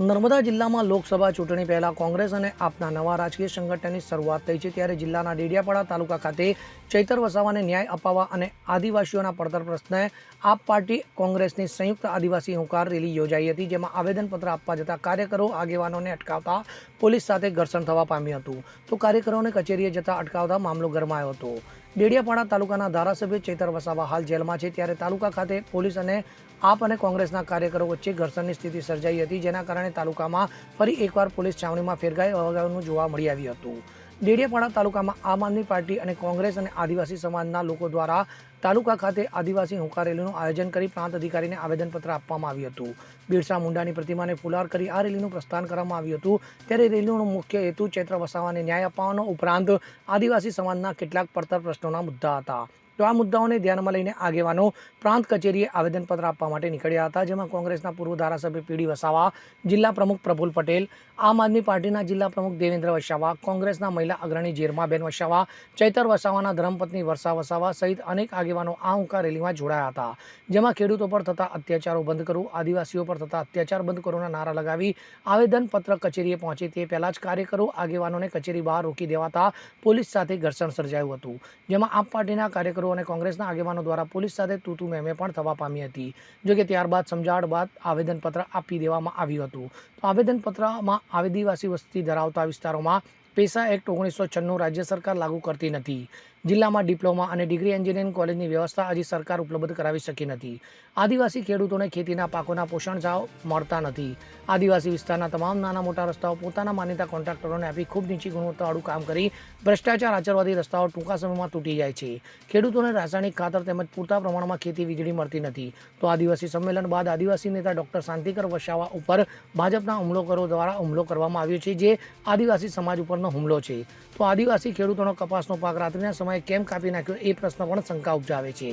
નર્મદા જિલ્લામાં લોકસભા ચૂંટણી પહેલા કોંગ્રેસ અને આપના નવા રાજકીય સંગઠનની શરૂઆત થઈ છે ત્યારે જિલ્લાના ડેડિયાપાડા તાલુકા ખાતે ચૈતર વસાવાને ન્યાય અપાવવા અને આદિવાસીઓના પડતર પ્રશ્ને આપ પાર્ટી કોંગ્રેસની સંયુક્ત આદિવાસી હુંકાર રેલી યોજાઈ હતી, જેમાં આવેદનપત્ર આપવા જતા કાર્યકરો, આગેવાનોને અટકાવતા પોલીસ સાથે ઘર્ષણ થવા પામ્યું હતું. તો કાર્યકરોને કચેરીએ જતા અટકાવતા મામલો ગરમાયો હતો. ડેડિયાપાડા તાલુકાના ધારાસભ્ય ચેતર વસાવા હાલ જેલમાં છે. ત્યારે તાલુકા ખાતે પોલીસ અને આપ અને કોંગ્રેસના કાર્યકરો વચ્ચે ઘર્ષણની સ્થિતિ સર્જાઈ હતી, જેના કારણે તાલુકામાં ફરી એકવાર પોલીસ છાવણીમાં ફેરગાઈ વગાવવાનું જોવા મળી આવ્યું હતું. ડેડિયાપાડા તાલુકામાં આમ આદમી પાર્ટી અને કોંગ્રેસ અને આદિવાસી સમાજના લોકો દ્વારા તાલુકા ખાતે આદિવાસી હુંકાર રેલીનું આયોજન કરી પ્રાંત અધિકારીને આવેદનપત્ર આપવામાં આવ્યું હતું. બિરસા મુંડાની પ્રતિમાને ફુલાર કરી આ રેલીનું પ્રસ્થાન કરવામાં આવ્યું હતું. ત્યારે રેલીનો મુખ્ય હેતુ ચૈત્ર વસાવાને ન્યાય અપાવવાનો ઉપરાંત આદિવાસી સમાજના કેટલાક પડતર પ્રશ્નોના મુદ્દા હતા. તો આ મુદ્દાઓને ધ્યાનમાં લઈને આગેવાનો પ્રાંત કચેરીએ આવેદનપત્ર આપવા માટે નીકળ્યા હતા, જેમાં કોંગ્રેસના પૂર્વ ધારાસભ્ય પીડી વસાવા, જિલ્લા પ્રમુખ પ્રફુલ પટેલ, આમ આદમી પાર્ટીના જિલ્લા પ્રમુખ દેવેન્દ્ર વસાવા, કોંગ્રેસના મહિલા અગ્રણી જેરમાબેન વસાવા, ચૈતર વસાવાના ધર્મપત્ની વર્ષા વસાવા સહિત અનેક આગેવાનો આ હુંકાર રેલીમાં જોડાયા હતા. જેમાં ખેડૂતો પર થતા અત્યાચારો બંધ કરવું, આદિવાસીઓ પર થતા અત્યાચાર બંધ કરોના નારા લગાવી આવેદનપત્ર કચેરીએ પહોંચે તે પહેલા જ કાર્યકરો આગેવાનોને કચેરી બહાર રોકી દેવાતા પોલીસ સાથે ઘર્ષણ સર્જાયું હતું, જેમાં આપ પાર્ટીના કાર્યકરો અને કોંગ્રેસના આગેવાનો દ્વારા પોલીસ સાથે તૂતુ મેમે પણ થવા પામી હતી. જોકે ત્યારબાદ સમજાવટ બાદ આવેદનપત્ર આપી દેવામાં આવ્યું હતું. તો આવેદનપત્રમાં આદિવાસી વસ્તી ધરાવતા વિસ્તારોમાં પેસા એક્ટ ઓગણીસો છન્નું રાજ્ય સરકાર લાગુ કરતી નથી. જિલ્લામાં ડિપ્લોમા અને ડિગ્રી એન્જિનિયરિંગ કોલેજની વ્યવસ્થા હજી સરકાર ઉપલબ્ધ કરાવી શકી નથી. આદિવાસી ખેડૂતોને ખેતીના પાકોના પોષણ જાવ મળતા નથી. આદિવાસી વિસ્તારના તમામ નાના મોટા રસ્તાઓ પોતાના માન્યતા કોન્ટ્રાક્ટરોને આપી ખૂબ નીચી ગુણવત્તાવાળું કામ કરી ભ્રષ્ટાચાર આચરવાથી રસ્તાઓ ટૂંકા સમયમાં તૂટી જાય છે. ખેડૂતોને રાસાયણિક ખાતર તેમજ પૂરતા પ્રમાણમાં ખેતી વીજળી મળતી નથી. તો આદિવાસી સંમેલન બાદ આદિવાસી નેતા ડોક્ટર શાંતિકર વસાવા ઉપર ભાજપના હુમલોકરો દ્વારા હુમલો કરવામાં આવ્યો છે, જે આદિવાસી સમાજ ઉપરનો હુમલો છે. તો આદિવાસી ખેડૂતોનો કપાસનો પાક રાત્રિના સમયે કેમ કાપી નાખ્યો એ પ્રશ્ન પણ શંકા ઉપજાવે છે.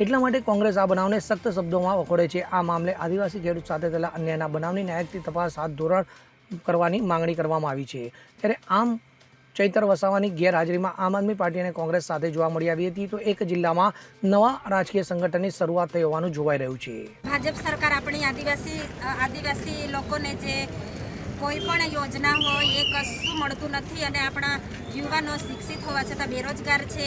એટલા માટે કોંગ્રેસ આ બનાવને સખ્ત શબ્દોમાં વખોડે છે. આ મામલે આદિવાસી ખેડૂત સાથે થયેલા અન્યાયના બનાવની ન્યાયિક તપાસ હાથ ધોરણ કરવાની માંગણી કરવામાં આવી છે. ત્યારે આમ ચૈતર વસાવાની ગેરહાજરીમાં આમ આદમી પાર્ટી અને કોંગ્રેસ સાથે જોવા મળી આવી હતી તો એક જિલ્લામાં નવા રાજકીય સંગઠનની શરૂઆત થઈ હોવાનું જોવાઈ રહ્યું છે. ભાજપ સરકાર આપણી આદિવાસી આદિવાસી લોકોને જે કોઈ પણ યોજના હોય, એ કશું મળતું નથી અને આપણા યુવાનો શિક્ષિત હોવા છતાં બેરોજગાર છે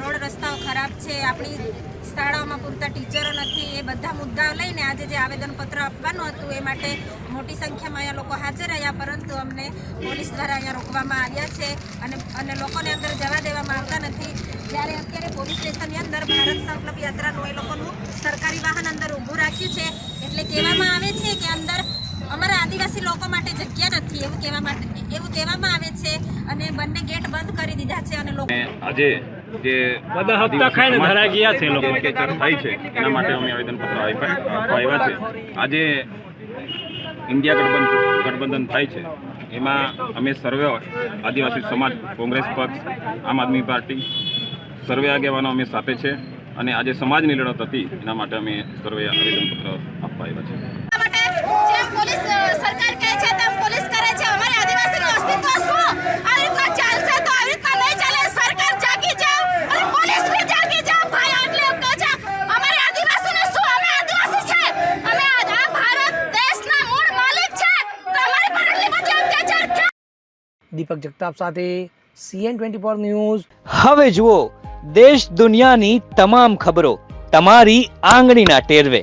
રોડ રસ્તાઓ ખરાબ છે, આપણી શાળાઓમાં પૂરતા ટીચરો નથી, એ બધા મુદ્દાઓ લઈને આજે જે આવેદનપત્ર આપવાનું હતું, એ માટે મોટી સંખ્યામાં અહીંયા લોકો હાજર રહ્યા, પરંતુ અમને પોલીસ દ્વારા અહીંયા રોકવામાં આવ્યા છે અને અને લોકોને અંદર જવા દેવામાં આવતા નથી. જ્યારે અત્યારે પોલીસ સ્ટેશનની અંદર ભારત સંકલ્પ યાત્રાનું એ લોકોનું સરકારી વાહન અંદર ઊભું રાખ્યું છે, એટલે કહેવામાં આવે છે કે અંદર અમારા આદિવાસી લોકો માટે જગ્યા નથી એવું કહેવા માટે એવું કહેવામાં આવે છે અને બંને ગેટ બંધ કરી દીધા છે અને લોકો આજે જે બધા હપ્તા ખાઈને ધરાઈ ગયા છે લોકો. અત્યાચાર થાય છે એના માટે અમે આવેદનપત્ર આપ્યા આપવા આવ્યા છે. આજે ઇન્ડિયા ગઠબંધન ગઠબંધન થાય છે. એમાં અમે સર્વે આદિવાસી સમાજ કોંગ્રેસ પક્ષ આમ આદમી પાર્ટી સર્વે આગેવાનો અમે સાથે છે અને આજે સમાજની લડત હતી એના માટે અમે સર્વે આવેદનપત્ર આપવા આવ્યા છે. પોલીસ સરકાર કહે છે તેમ પોલીસ કરે છે. અમારે આદિવાસીનું અસ્તિત્વ શું? આવી રીતના ચાલશે તો આવી રીતના નહીં ચાલે. સરકાર જાગી જાવ અને પોલીસ બી જાગી જાવ ભાઈ આટલે કહે છે. અમારે આદિવાસીને શું? અમે આદિવાસી છે. અમે આ આ ભારત દેશના મૂળ માલિક છે. તો અમારી પર એટલી બધી અત્યાચાર દીપક જગતાપ સાથે સીએન ટ્વેન્ટી ફોર ન્યૂઝ. હવે જુઓ દેશ દુનિયાની તમામ ખબરો તમારી આંગળીના ટેરવે.